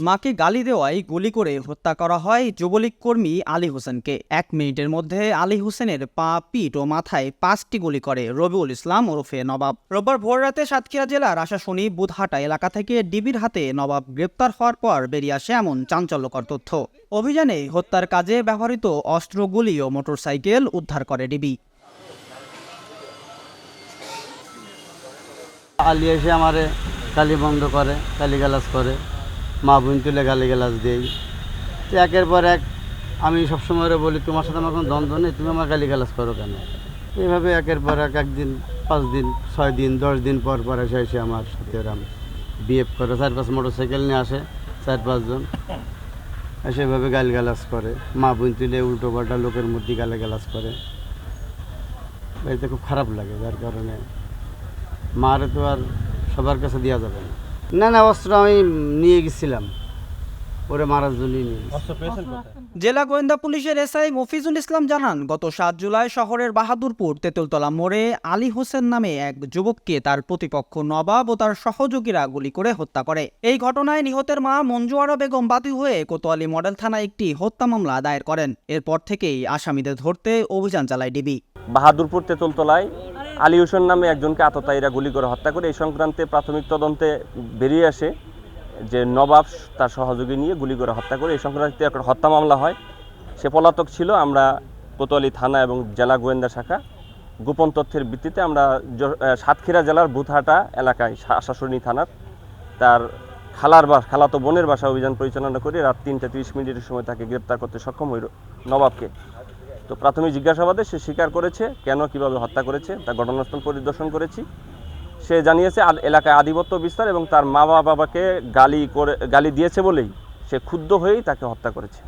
মাকে গালি দেওয়ায় গুলি করে হত্যা করা হয় যুবলীগ কর্মী আলী হোসেনকে। এক মিনিটের মধ্যে আলী হোসেনের পা, পিঠ ও মাথায় পাঁচটি গুলি করে রবিউল ইসলাম ওরফে নবাব। রোববার ভোররাতে সাতক্ষীরা জেলার আশাশুনি বুধহাটা এলাকা থেকে ডিবির হাতে নবাব গ্রেপ্তার হওয়ার পর বেরিয়ে আসে এমন চাঞ্চল্যকর তথ্য। অভিযানে হত্যার কাজে ব্যবহৃত অস্ত্রগুলি ও মোটরসাইকেল উদ্ধার করে ডিবি। আলি এসে আমারে গালি বন্ধ করে গালি গালাজ করে। মা বোন তুলে গালি গালাজ দেই। তো একের পর এক আমি সবসময় ওরে বলি, তোমার সাথে আমার কোনো দ্বন্দ্ব নেই, তুমি আমার গালি গালাজ করো কেন? এইভাবে একের পর এক, একদিন, পাঁচ দিন, ছয় দিন, দশ দিন পর পর এসে এসে আমার সাথে ওরম বিহেভ করে। চার পাঁচ মোটর সাইকেল নিয়ে আসে, চার পাঁচজন এসে এভাবে গালি গালাজ করে। মা বোন তুলে উল্টো পাল্টা লোকের মধ্যে গালি গালাজ করে। এতে খুব খারাপ লাগে, যার কারণে মারে তো আর সবার কাছে দেওয়া যাবে না। না না অস্ত্র আমি নিয়ে গেছিলাম। ওরে মারার জন্যই নিয়ে জেলা গোয়েন্দা পুলিশের এসআই মফিজুল ইসলাম জানান গত সাত জুলাই শহরের বাহাদুরপুর তেঁতুলতলা মোড়ে আলী হোসেন নামে এক যুবককে তার প্রতিপক্ষ নবাব ও তার সহযোগীরা গুলি করে হত্যা করে। এই ঘটনায় নিহতের মা মঞ্জুয়ারা বেগম বাদী হয়ে কোতোয়ালি মডেল থানায় একটি হত্যা মামলা দায়ের করেন। এরপর থেকেই আসামিদের ধরতে অভিযান চালায় ডিবি। বাহাদুরপুর তেঁতুলতলায় আলী হোসেন নামে একজনকে আততায়ীরা গুলি করে হত্যা করে। এই সংক্রান্তে প্রাথমিক তদন্তে বেরিয়ে আসে যে নবাব তার সহযোগী নিয়ে গুলি করে হত্যা করে। এই সংক্রান্তে একটা হত্যা মামলা হয়। সে পলাতক ছিল। আমরা কোতোয়ালি থানা এবং জেলা গোয়েন্দা শাখা। গোপন তথ্যের ভিত্তিতে আমরা সাতক্ষীরা জেলার বুথহাটা এলাকায় শা- থানার তার খালার বা খালাতো বোনের বাসা অভিযান পরিচালনা করে রাত তিনটা তিরিশ মিনিটের সময় তাকে গ্রেপ্তার করতে সক্ষম হইল নবাবকে। তো প্রাথমিক জিজ্ঞাসাবাদে সে স্বীকার করেছে কেন, কীভাবে হত্যা করেছে তা ঘটনাস্থল পরিদর্শন করেছি। সে জানিয়েছে এলাকায় আধিপত্য বিস্তার এবং তার মা বাবাকে গালি করে, গালি দিয়েছে বলেই সে ক্ষুব্ধ হয়েই তাকে হত্যা করেছে।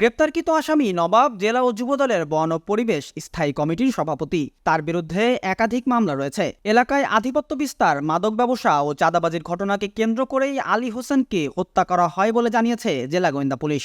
গ্রেপ্তারকৃত আসামি নবাব, জেলা ও যুবদলের বন ও পরিবেশ স্থায়ী কমিটির সভাপতি। তার বিরুদ্ধে একাধিক মামলা রয়েছে। এলাকায় আধিপত্য বিস্তার, মাদক ব্যবসা ও চাঁদাবাজির ঘটনাকে কেন্দ্র করেই আলী হোসেনকে হত্যা করা হয় বলে জানিয়েছে জেলা গোয়েন্দা পুলিশ।